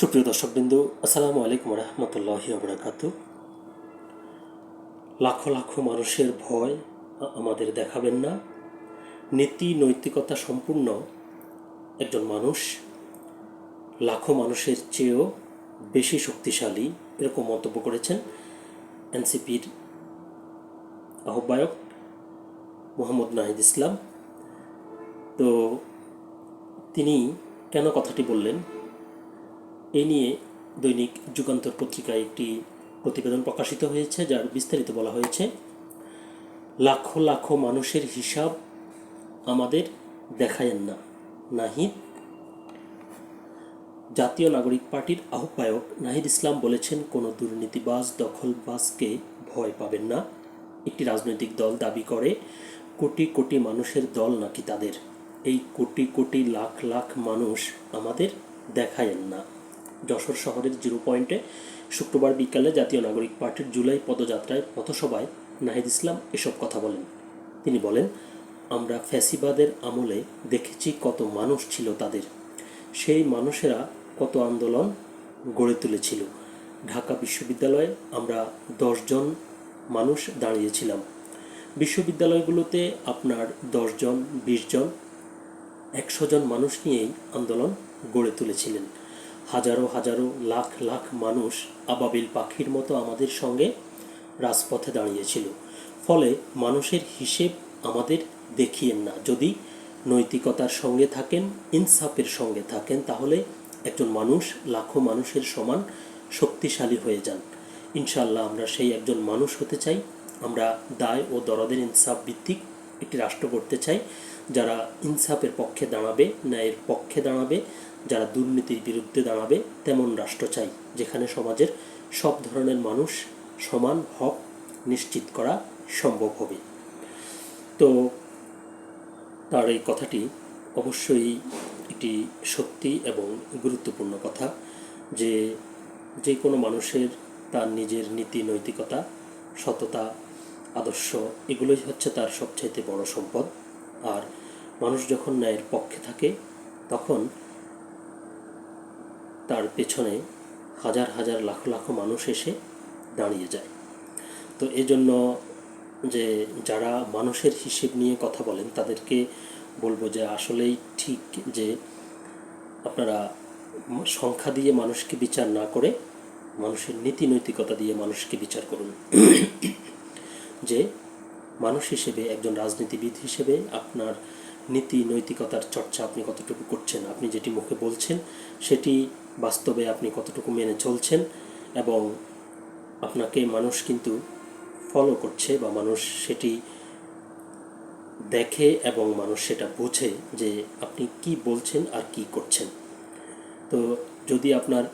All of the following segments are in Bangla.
সুপ্রিয় দর্শকবৃন্দু, আসসালামু আলাইকুম রহমতুল্লাহি আবরাকাত লাখো লাখো মানুষের ভয় আমাদের দেখাবেন না। নীতি নৈতিকতা সম্পূর্ণ একজন মানুষ, লাখো মানুষের চেয়েও বেশি শক্তিশালী এরকম মন্তব্য করেছেন এনসিপির আহ্বায়ক মোহাম্মদ নাহিদ ইসলাম। তো তিনি কেন কথাটি বললেন? এ নিয়ে দৈনিক যুগান্তর পত্রিকায় একটি প্রতিবেদন প্রকাশিত হয়েছে, যার বিস্তারিত বলা হয়েছে, লাখো লাখো মানুষের হিসাব আমাদের দেখায়েন না, নাহিদ। জাতীয় নাগরিক পার্টির আহ্বায়ক নাহিদ ইসলাম বলেছেন, কোনো দুর্নীতিবাজ, দখলবাজকে ভয় পাবেন না। একটি রাজনৈতিক দল দাবি করে, কোটি কোটি মানুষের দল নাকি তাদের। এই কোটি কোটি লাখ লাখ মানুষ আমাদের দেখায়েন না। যশোর শহরের জিরো পয়েন্টে শুক্রবার বিকালে জাতীয় নাগরিক পার্টির জুলাই পদযাত্রায় পথসভায় নাহিদ ইসলাম এসব কথা বলেন। তিনি বলেন, আমরা ফ্যাসিবাদের আমলে দেখেছি কত মানুষ ছিল তাদের। সেই মানুষেরা কত আন্দোলন গড়ে তুলেছিল। ঢাকা বিশ্ববিদ্যালয়ে আমরা দশজন মানুষ দাঁড়িয়েছিলাম। বিশ্ববিদ্যালয়গুলোতে আপনার দশজন বিশ জন, একশো জন মানুষ নিয়েই আন্দোলন গড়ে তুলেছিলেন। হাজারো হাজারো লাখ লাখ মানুষ আবাবিল পাখির মতো আমাদের সঙ্গে রাজপথে দাঁড়িয়েছিল। ফলে মানুষের হিসেব আমাদের দেখিয়েন না। যদি নৈতিকতার সঙ্গে থাকেন, ইনসাফের সঙ্গে থাকেন, তাহলে একজন মানুষ লাখো মানুষের সমান শক্তিশালী হয়ে যান। ইনশাল্লাহ আমরা সেই একজন মানুষ হতে চাই। আমরা দায় ও দরদের ইনসাফ ভিত্তিক একটি রাষ্ট্র করতে চাই যারা ইনসাফের পক্ষে দাঁড়াবে, ন্যায়ের পক্ষে দাঁড়াবে, যারা দুর্নীতির বিরুদ্ধে দাঁড়াবে, তেমন রাষ্ট্র চাই, যেখানে সমাজের সব ধরনের মানুষ সমান হক নিশ্চিত করা সম্ভব হবে। তো তার এই কথাটি অবশ্যই একটি সত্যি এবং গুরুত্বপূর্ণ কথা, যে যে কোনো মানুষের তার নিজের নীতি নৈতিকতা সততা আদর্শ, এগুলোই হচ্ছে তার সবচাইতে বড় সম্পদ। আর মানুষ যখন ন্যায়ের পক্ষে থাকে, তখন তার পেছনে হাজার হাজার লাখ লাখ মানুষ এসে দাঁড়িয়ে যায়। তো এজন্য যে যারা মানুষের হিসেব নিয়ে কথা বলেন, তাদেরকে বলব যে আসলেই ঠিক যে আপনারা সংখ্যা দিয়ে মানুষকে বিচার না করে, মানুষের নীতি নৈতিকতা দিয়ে মানুষকে বিচার করুন। যে মানুষ হিসেবে, একজন রাজনীতিবিদ হিসেবে আপনার নীতি, নৈতিকতার চর্চা আপনি কতটুকু করছেন, আপনি যেটি মুখে বলছেন, সেটি বাস্তবে আপনি কতটুকু মেনে চলছেন এবং আপনাকে মানুষ কিন্তু ফলো করছে বা মানুষ সেটি দেখে এবং মানুষ সেটা বোঝে যে আপনি কি বলছেন আর কি করছেন। তো যদি আপনার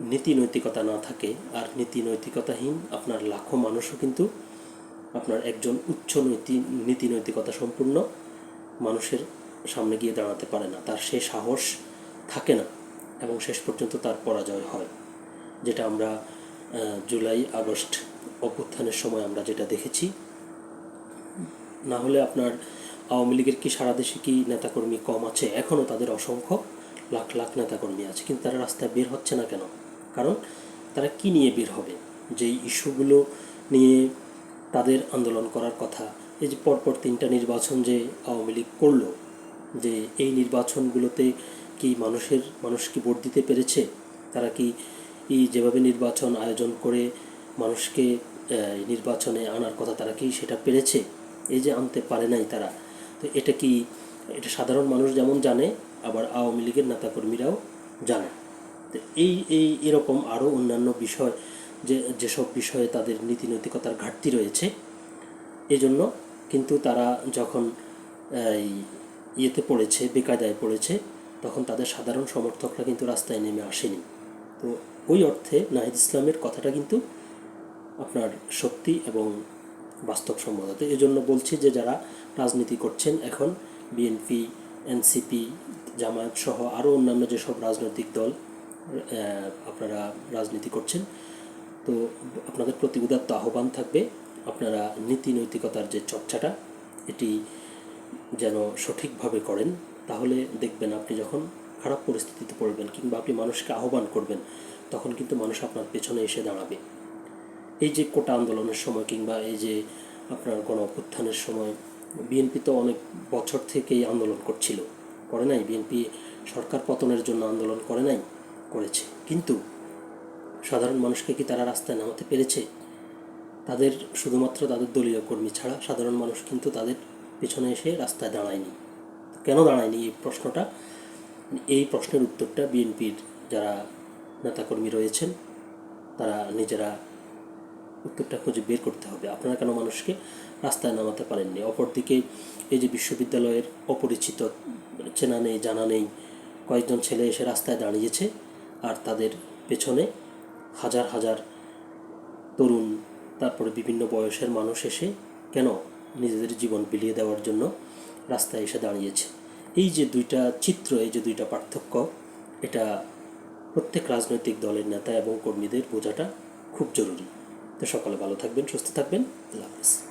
নীতি নৈতিকতা না থাকে, আর নীতি নৈতিকতাহীন আপনার লাখো মানুষও কিন্তু আপনার একজন উচ্চ নৈতি, নীতি নৈতিকতা সম্পূর্ণ মানুষের সামনে গিয়ে দাঁড়াতে পারে না। তার সে সাহস থাকে না এবং শেষ পর্যন্ত তার পরাজয় হয়। যেটা আমরা জুলাই, আগস্ট অভ্যুত্থানের সময় আমরা যেটা দেখেছি। না হলে আপনার আওয়ামী লীগের কি সারা দেশে কি নেতাকর্মী কম আছে? এখনও তাদের অসংখ্য লাখ লাখ নেতাকর্মী আছে। কিন্তু তারা রাস্তায় বের হচ্ছে না কেন? কারণ তারা কি নিয়ে বের হবে? যেই ইস্যুগুলো নিয়ে তাদের আন্দোলন করার কথা। এই যে পরপর তিনটা নির্বাচন যে আওয়ামী লীগ করল, যে এই নির্বাচনগুলোতে কি মানুষের, মানুষ কি ভোট দিতে পেরেছে? তারা কি যেভাবে নির্বাচন আয়োজন করে মানুষকে নির্বাচনে আনার কথা তারা কি সেটা পেরেছে? এই যে আনতে পারে নাই তারা। তো এটা কি, এটা সাধারণ মানুষ যেমন জানে, আবার আওয়ামী লীগের নেতাকর্মীরাও জানে। তো এই এই, এরকম আরও অন্যান্য বিষয় যে, যেসব বিষয়ে তাদের নীতি নৈতিকতার ঘাটতি রয়েছে, এজন্য কিন্তু তারা যখন ইয়েতে পড়েছে, বেকায়দায় পড়েছে, তখন তাদের সাধারণ সমর্থকরা কিন্তু রাস্তায় নেমে আসেনি। তো ওই অর্থে নাহিদ ইসলামের কথাটা কিন্তু আপনার সত্যি এবং বাস্তবসম্মত। তো এজন্য বলছি যে, যারা রাজনীতি করছেন এখন, বিএনপি, এনসিপি, জামায়াত সহ আরও অন্যান্য যেসব রাজনৈতিক দল আপনারা রাজনীতি করছেন তো আপনাদের প্রতি উদাত্ত আহ্বান থাকবে। আপনারা নীতি নৈতিকতার যে চর্চাটা, এটি যেন সঠিকভাবে করেন, তাহলে দেখবেন আপনি যখন খারাপ পরিস্থিতিতে পড়বেন কিংবা আপনি মানুষকে আহ্বান করবেন, তখন কিন্তু মানুষ আপনার পেছনে এসে দাঁড়াবে। এই যে কোটা আন্দোলনের সময় কিংবা এই যে আপনার গণ অভ্যুত্থানের সময় বিএনপি তো অনেক বছর থেকেই আন্দোলন করছিল। করে নাই বিএনপি সরকার পতনের জন্য আন্দোলন করে নাই, করেছে। কিন্তু সাধারণ মানুষকে কি তারা রাস্তায় নামাতে পেরেছে? তাদের শুধুমাত্র তাদের দলীয় কর্মী ছাড়া সাধারণ মানুষ কিন্তু তাদের পেছনে এসে রাস্তায় দাঁড়ায়নি। কেন দাঁড়ায়নি এই প্রশ্নটা? এই প্রশ্নের উত্তরটা বিএনপির যারা নেতাকর্মী রয়েছেন, তারা নিজেরা উত্তরটা খুঁজে বের করতে হবে। আপনারা কেন মানুষকে রাস্তায় নামাতে পারেননি? অপরদিকে এই যে বিশ্ববিদ্যালয়ের অপরিচিত চেনা নেই, জানা নেই, কয়েকজন ছেলে এসে রাস্তায় দাঁড়িয়েছে আর তাদের পেছনে হাজার হাজার তরুণ, তারপরে বিভিন্ন বয়সের মানুষ এসে কেন নিজেদের জীবন বিলিয়ে দেওয়ার জন্য রাস্তায় এসে দাঁড়িয়েছে। এই যে দুইটা চিত্র, এই যে দুইটা পার্থক্য, এটা প্রত্যেক রাজনৈতিক দলের নেতা এবং কর্মীদের বোঝাটা খুব জরুরি। তো সকালে ভালো থাকবেন, সুস্থ থাকবেন। আল্লাহ হাফিজ।